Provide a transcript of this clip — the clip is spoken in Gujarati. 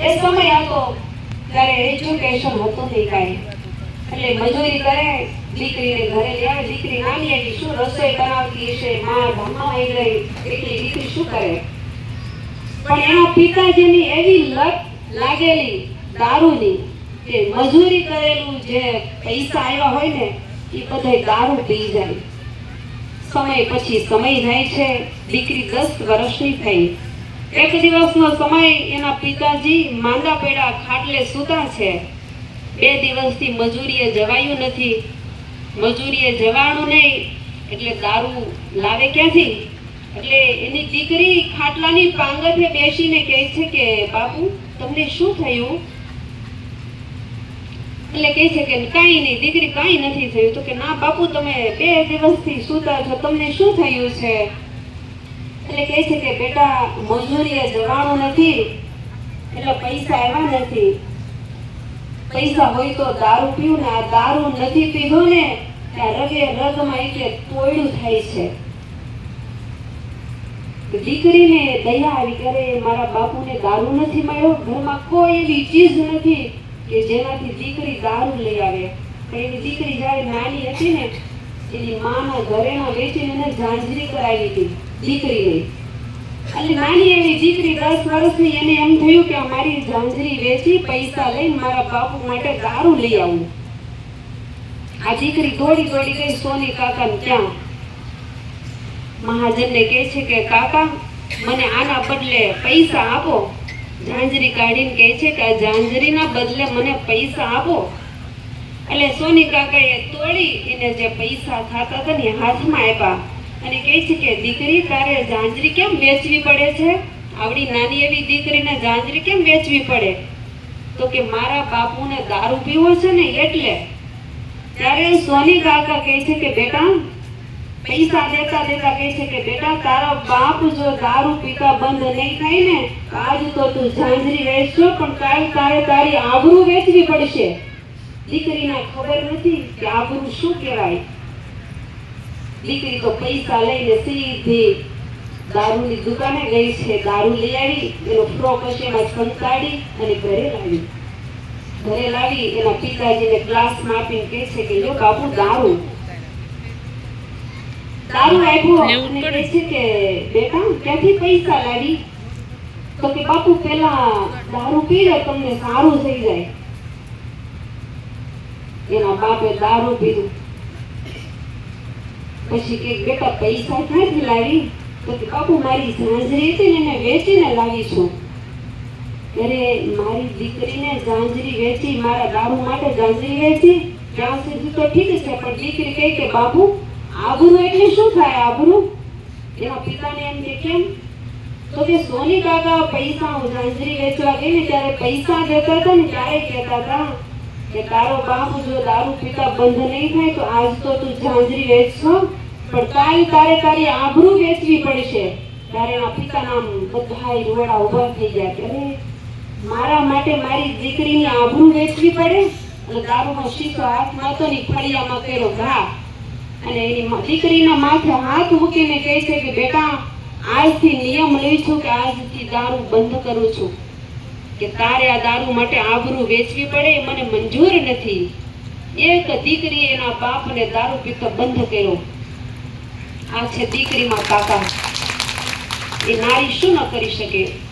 એ સમય હતો ત્યારે એજ્યુકેશન હતું નહીં કાંઈ. એટલે મજૂરી કરે, દીકરીને ઘરે લે આવે દીકરી નાની આવી, શું રસોઈ બનાવતી હશે? માં આવી ગઈ, એટલી દીકરી શું કરે? પણ એના પિતાજીની એવી લત લાગેલી દારૂની કે મજૂરી કરેલું જે પૈસા આવ્યા હોય ને, એ બધાય દારૂ પી જાય. સમય પછી સમય જાય છે, દીકરી દસ વર્ષની થઈ. એક દિવસનો સમય એના પિતાજી માંદા પડ્યા, ખાટલે સૂતા છે. બે દિવસથી મજૂરીએ જવાયું નથી. મજૂરીએ જવાનું નહીં, એટલે દારૂ લાવે ક્યાંથી? એટલે એની દીકરી ખાટલાની પાંગતે બેસીને કહે છે કે, બાપુ, તમને શું થયું? એટલે કહે છે કે, કાંઈ નહીં, દીકરી કાંઈ નથી થયું. તો કે, ના બાપુ, તમે બે દિવસથી સૂતા છો, તમને શું થયું છે? એટલે કહે છે કે બેટા, મજૂરીએ જવાનું નથી, એટલે પૈસા આવ્યા નથી. પૈસા હોય તો દારૂ પીવું ને, આ દારૂ નથી પીધો ને રગે રગમાં એટલે તોયડું થાય છે. દીકરીને દયા આવી કરે મારા બાપુને દારૂ નથી મળ્યો, ઘરમાં કોઈ એવી ચીજ નથી કે જેનાથી દીકરી દારૂ લઈ આવે. એની દીકરી જ્યારે નાની હતી ને એની માના ઘરેણો વેચીને એને ઝાંઝરી કરાવી હતી દીકરીને. એટલે નાની એવી દીકરી દસ વર્ષની એને એમ થયું કે મારી ઝાંઝરી વેચી, પૈસા લઈને મારા બાપુ માટે દારૂ લઈ આવું. આ દીકરી દોડી દોડી ગઈ સોની કાકાને ત્યાં. મહાજનને કહે છે કે, કાકા, મને આના બદલે પૈસા આપો. ઝાંઝરી કાઢીને કહે છે કે, આ ઝાંઝરીના બદલે મને પૈસા આપો. એટલે સોની કાકાએ તોડી એને જે પૈસા થતા હતા ને હાથમાં આપ્યા. અને કહે છે કે, દીકરી, તારે ઝાંઝરી કેમ વેચવી પડે છે? આવડી નાની એવી દીકરીને ઝાંઝરી કેમ વેચવી પડે? તો કે મારા બાપુને દારૂ પીવો છે ને એટલે. ત્યારે સોની કાકા કહે છે કે, બેટા, પૈસા દેતા દેતા કહે છે કે, બેટા, તારો બાપ જો દારૂ પીતા બંધ નહીં થાય ને, આજ તો તું ઝાંઝરી વેચશો, પણ કાલ તારે તારી આબરૂ વેચવી પડશે. દીકરીને ખબર નથી કે આબરૂ શું કહેવાય? દીકરી તો પૈસા લઈને સીધી દારૂની દુકાને ગઈ છે. દારૂ લઈ આવી એનો ફ્રોક હશે એમાં સંતાડી અને ઘરે લાવી. ઘરે લાવી એના પિતાજીને ગ્લાસમાં આપીને કહે છે કે લો બાપુ દારૂ. દારૂ આપ્યો અને કહે છે કે બેટા ક્યાંથી પૈસા લાવી? તો કે બાપુ પેલા દારૂ પી લે તમને સારું થઈ જાય. એના બાપે દારૂ પીધું. પછી કે, બેટા, પૈસા ક્યાંથી લાવી? તો બાપુ, મારી ઝાંઝરી હતી ને એને વેચીને લાવી ત્યારે મારી દીકરીને ઝાંઝરી વેચી, મારા દારૂ માટે ઝાંઝરી વેચી? ત્યાં સુધી તો ઠીક છે, પણ દીકરી કહે કે, બાપુ, આબરૂ એટલે શું થાય આબરૂ? એના પિતાને એમ કે, કેમ? તો કે, સોની કાકા પૈસા હું ઝાંઝરી વેચવા ગઈ ને ત્યારે પૈસા દેતા હતા ને ત્યારે કહેતા હતા. કે તારો બાપ જો દારૂ પીતા બંધ નહીં થાય, તો આજ તો તું ઝાંઝરી વેચશો. પણ કાલ તારે તારી આબરૂ વેચવી પડશે. ત્યારે એના પિતાના બધાય રોડા ઊભા થઈ ગયા કે મારા માટે મારી દીકરીની આબરૂ વેચવી પડે? અને દારૂનો શીશો હાથમાં હતો ને ફળિયામાં કર્યો ઘા. અને એની દીકરીના માથે હાથ મૂકીને કહે છે કે, બેટા, આજથી નિયમ લઈ છું કે આજથી દારૂ બંધ કરું છું. કે તારે આ દારૂ માટે આબરૂ વેચવી પડે મને મંજૂર નથી. એક દીકરી એના બાપને દારૂ પીતો બંધ કર્યો. આ છે દીકરીમાં તાકાત એ નારી શું ન કરી શકે?